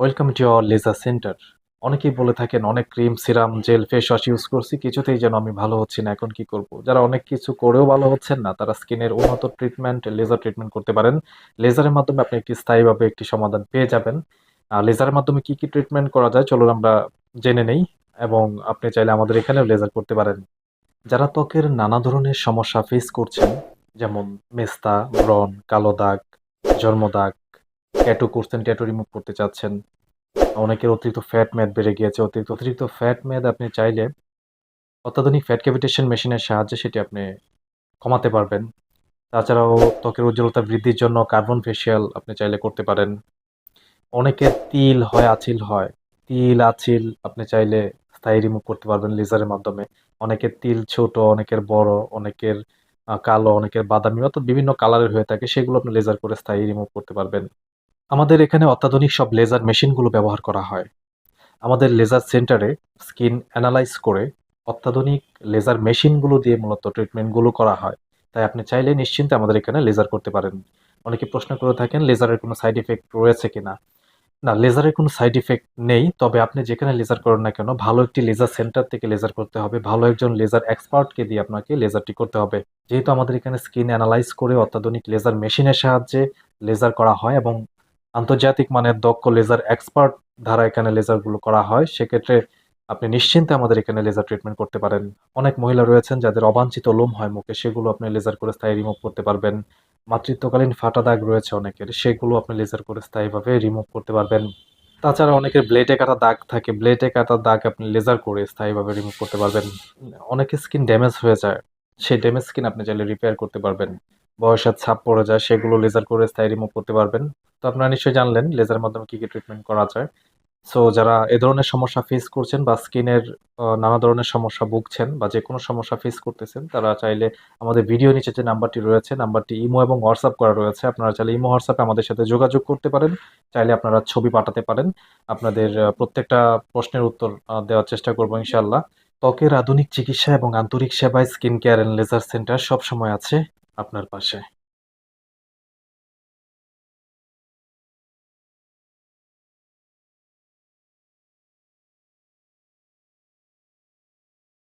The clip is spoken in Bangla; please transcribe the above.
Welcome to our laser center অনেকেই বলে থাকেন, অনেক cream, serum, gel face wash use করছি, কিছুতেই যেন আমি ভালো হচ্ছি না, এখন কি করব? যারা অনেক কিছু করেও ভালো হচ্ছেন না, তারা স্কিনের উন্নত ট্রিটমেন্ট লেজার ট্রিটমেন্ট করতে পারেন। লেজারের মাধ্যমে আপনি একটি স্থায়ীভাবে একটি সমাধান পেয়ে যাবেন। লেজারের মাধ্যমে কি কি ট্রিটমেন্ট করা যায়, চলুন আমরা জেনে নেই এবং আপনি চাইলে আমাদের এখানেও লেজার করতে পারেন। যারা ত্বকের নানা ধরনের সমস্যা ফেস করছেন, যেমন মেস্তা, ব্রণ, কালো দাগ জন্মদাগ ট্যাটু করছেন ট্যাটু রিমুভ করতে চাচ্ছেন। অনেকের অতিরিক্ত ফ্যাট ম্যাদ বেড়ে গিয়েছে। অতিরিক্ত অতিরিক্ত ফ্যাট ম্যাদ আপনি চাইলে অত্যাধুনিক ফ্যাট ক্যাভিটেশন মেশিনের সাহায্যে সেটি আপনি কমাতে পারবেন। তাছাড়াও ত্বকের উজ্জ্বলতা বৃদ্ধির জন্য কার্বন ফেসিয়াল আপনি চাইলে করতে পারেন। অনেকের তিল হয় আছিল হয়। তিল আছিল আপনি চাইলে স্থায়ী রিমুভ করতে পারবেন লেজারের মাধ্যমে। অনেকের তিল ছোট, অনেকের বড়, অনেকের কালো, অনেকের বাদামি অর্থাৎ বিভিন্ন কালারের হয়ে থাকে, সেগুলো আপনি লেজার করে স্থায়ী রিমুভ করতে পারবেন। আমাদের এখানে অত্যাধুনিক সব লেজার মেশিনগুলো ব্যবহার করা হয়। আমাদের লেজার সেন্টারে স্কিন অ্যানালাইজ করে অত্যাধুনিক লেজার মেশিনগুলো দিয়ে মূলত ট্রিটমেন্টগুলো করা হয়। তাই আপনি চাইলে নিশ্চিন্তে আমাদের এখানে লেজার করতে পারেন। অনেকে প্রশ্ন করে থাকেন লেজারের কোনো সাইড ইফেক্ট রয়েছে কিনা? না লেজারের কোনো সাইড ইফেক্ট নেই, তবে আপনি যেখানে লেজার করেন না কেন, ভালো একটি লেজার সেন্টার থেকে লেজার করতে হবে। ভালো একজন লেজার এক্সপার্টকে দিয়ে আপনাকে লেজারটি করতে হবে। যেহেতু আমাদের এখানে স্কিন অ্যানালাইজ করে অত্যাধুনিক লেজার মেশিনের সাহায্যে লেজার করা হয় এবং আন্তর্জাতিক মানের দক্ষ লেজার এক্সপার্ট দ্বারা এখানে লেজারগুলো করা হয়। সেক্ষেত্রে আপনি নিশ্চিন্তে আমাদের এখানে লেজার ট্রিটমেন্ট করতে পারেন। অনেক মহিলা রয়েছেন যাদের অবাঞ্ছিত লোম হয় মুখে, সেগুলো আপনি লেজার করে স্থায়ী রিমুভ করতে পারবেন। মাতৃত্বকালীন ফাটা দাগ রয়েছে অনেকের, সেগুলো আপনি লেজার করে স্থায়ীভাবে রিমুভ করতে পারবেন। তাছাড়া অনেকের ব্লেডে কাটা দাগ থাকে ব্লেডে কাটা দাগ আপনি লেজার করে স্থায়ীভাবে রিমুভ করতে পারবেন। অনেকের স্কিন ড্যামেজ হয়ে যায়, সেই ড্যামেজ স্কিন আপনি চাইলে রিপেয়ার করতে পারবেন। বয়সের ছাপ পড়ে যায়, সেগুলো লেজার করে স্থায়ী রিমুভ করতে পারবেন। তো আপনারা নিশ্চয়ই জানলেন লেজারের মাধ্যমে কি কি ট্রিটমেন্ট করা যায়। সো যারা এ ধরনের সমস্যা ফেস করছেন বা স্কিনের নানা ধরনের সমস্যা ভুগছেন বা যে কোনো সমস্যা ফেস করতেছেন, তারা চাইলে আমাদের ভিডিও নিচে যে নাম্বারটি রয়েছে, নাম্বারটি ইমো এবং হোয়াটসঅ্যাপ করা রয়েছে। আপনারা চাইলে ইমো, হোয়াটসঅ্যাপে আমাদের সাথে যোগাযোগ করতে পারেন। চাইলে আপনারা ছবি পাঠাতে পারেন। আপনাদের প্রত্যেকটা প্রশ্নের উত্তর দেওয়ার চেষ্টা করব ইনশাল্লাহ ত্বকের আধুনিক চিকিৎসা এবং আন্তরিক সেবায় skin care and laser center সবসময় আছে। আপনার পাশে।